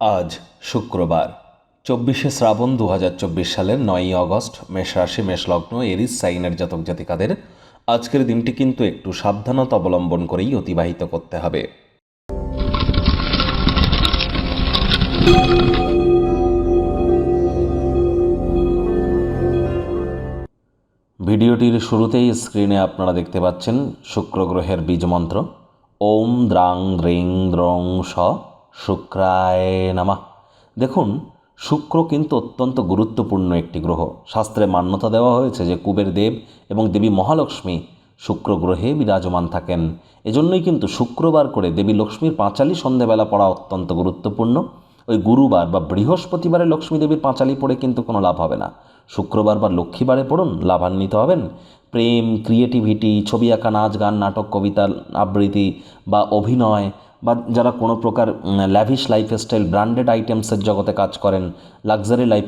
আজ শুক্রবার, চব্বিশে শ্রাবণ দু হাজার চব্বিশ সালের নয়ই আগস্ট, মেষ রাশি মেষলগ্ন এরিস, সাইনের জাতক জাতিকাদের আজকের দিনটি কিন্তু একটু সাবধানতা অবলম্বন করেই অতিবাহিত করতে হবে। ভিডিওটির শুরুতেই স্ক্রিনে আপনারা দেখতে পাচ্ছেন শুক্র গ্রহের বীজমন্ত্র ওম দ্রাং দ্রিং দ্রং স শুক্রায় নামা। দেখুন, শুক্র কিন্তু অত্যন্ত গুরুত্বপূর্ণ একটি গ্রহ। শাস্ত্রে মান্যতা দেওয়া হয়েছে যে কুবের দেব এবং দেবী মহালক্ষ্মী শুক্র গ্রহে বিরাজমান থাকেন। এজন্যই কিন্তু শুক্রবার করে দেবী লক্ষ্মীর পাঁচালি সন্ধেবেলা পড়া অত্যন্ত গুরুত্বপূর্ণ। ওই গুরুবার বা বৃহস্পতিবারে লক্ষ্মী দেবীর পাঁচালি পড়ে কিন্তু কোনো লাভ হবে না। শুক্রবার বা লক্ষ্মীবারে পড়ুন, লাভান্বিত হবেন। প্রেম, ক্রিয়েটিভিটি, ছবি আঁকা, নাচ গান, নাটক, কবিতা, আবৃত্তি বা অভিনয় বা যারা কোনো প্রকার ল্যাভিশ লাইফস্টাইল ব্র্যান্ডেড আইটেমসের জগতে কাজ করেন লাক্সারি লাইফ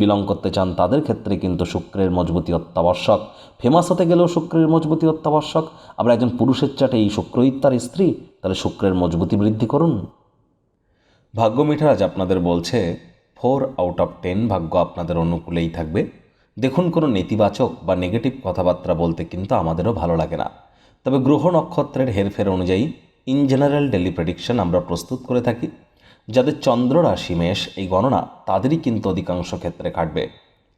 বিলং করতে চান, তাদের ক্ষেত্রে কিন্তু শুক্রের মজবুতি অত্যাবশ্যক। ফেমাস হতে গেলেও শুক্রের মজবুতি অত্যাবশ্যক। আবার একজন পুরুষের চাটে এই শুক্রই তার স্ত্রী, তাহলে শুক্রের মজবুতি বৃদ্ধি করুন। ভাগ্য মিঠারাজ আপনাদের বলছে ফোর আউট অফ টেন ভাগ্য আপনাদের অনুকূলেই থাকবে। দেখুন কোনো নেতিবাচক বা নেগেটিভ কথাবার্তা বলতে কিন্তু আমাদেরও ভালো লাগে না। তবে গ্রহ নক্ষত্রের হেরফের অনুযায়ী ইন জেনারেল ডেলি প্রেডিকশন আমরা প্রস্তুত করে থাকি। যাদের চন্দ্র রাশি মেষ, এই গণনা তাদেরই কিন্তু অধিকাংশ ক্ষেত্রে খাটবে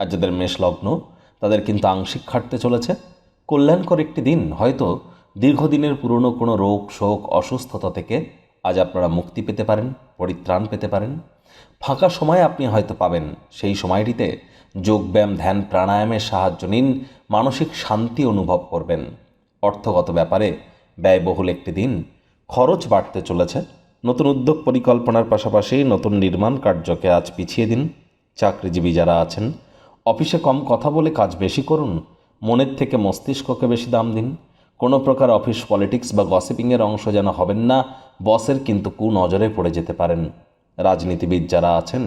আর যাদের মেষ লগ্ন, তাদের কিন্তু আংশিক খাটতে চলেছে। কল্যাণকর একটি দিন, হয়তো দীর্ঘদিনের পুরনো কোনো রোগ, শোক, অসুস্থতা থেকে আজ আপনারা মুক্তি পেতে পারেন, পরিত্রাণ পেতে পারেন। ফাঁকা সময় আপনি হয়তো পাবেন, সেই সময়টিতে যোগব্যায়াম ধ্যান, প্রাণায়ামের সাহায্য নিন, মানসিক শান্তি অনুভব করবেন। অর্থগত ব্যাপারে ব্যয়বহুল একটি দিন খরচ বাড়তে চলেছে। নতুন উদ্যোগ পরিকল্পনার পাশাপাশি নতুন নির্মাণ কার্যকে আজ পিছিয়ে দিন চাকরিজীবী যারা আছেন। অফিসে কম কথা বলে কাজ বেশি করুন, মনের থেকে মস্তিষ্ককে বেশি দাম দিন। কোনো প্রকার অফিস পলিটিক্স বা গসিপিংয়ের অংশ যেন হবেন না, বসের কিন্তু কু নজরে পড়ে যেতে পারেন। রাজনীতিবিদ যারা আছেন,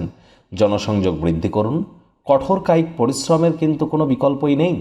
জনসংযোগ বৃদ্ধি করুন। কঠোর কায়িক পরিশ্রমের কিন্তু কোনো বিকল্পই নেই।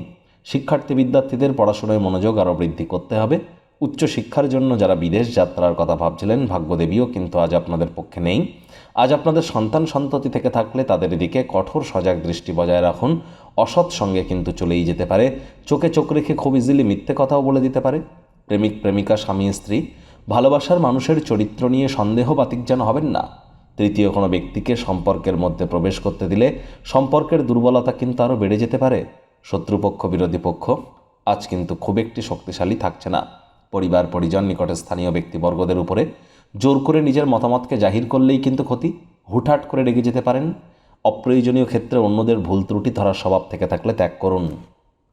শিক্ষার্থী বিদ্যার্থীদের পড়াশোনায় মনোযোগ আরও বৃদ্ধি করতে হবে। উচ্চশিক্ষার জন্য যারা বিদেশ যাত্রার কথা ভাবছিলেন, ভাগ্যদেবীও কিন্তু আজ আপনাদের পক্ষে নেই। আজ আপনাদের সন্তান সন্ততি থেকে থাকলে তাদের দিকে কঠোর সজাগ দৃষ্টি বজায় রাখুন। অসৎ সঙ্গে কিন্তু চলেই যেতে পারে। চোখে চোখ রেখে খুব ইজিলি মিথ্যে কথাও বলে দিতে পারে। প্রেমিক, প্রেমিকা, স্বামী, স্ত্রী, ভালোবাসার মানুষের চরিত্র নিয়ে সন্দেহ বাতিক যেন হবেন না। তৃতীয় কোনো ব্যক্তিকে সম্পর্কের মধ্যে প্রবেশ করতে দিলে সম্পর্কের দুর্বলতা কিন্তু আরও বেড়ে যেতে পারে। শত্রুপক্ষ, বিরোধী পক্ষ, আজ কিন্তু খুব একটি শক্তিশালী থাকছে না। পরিবার, পরিজন, নিকটে স্থানীয় ব্যক্তিবর্গদের উপরে জোর করে নিজের মতামতকে জাহির করলেই কিন্তু ক্ষতি। হুটহাট করে রেগে যেতে পারেন। অপ্রয়োজনীয় ক্ষেত্রে অন্যদের ভুল ত্রুটি ধরার স্বভাব থেকে থাকলে ত্যাগ করুন।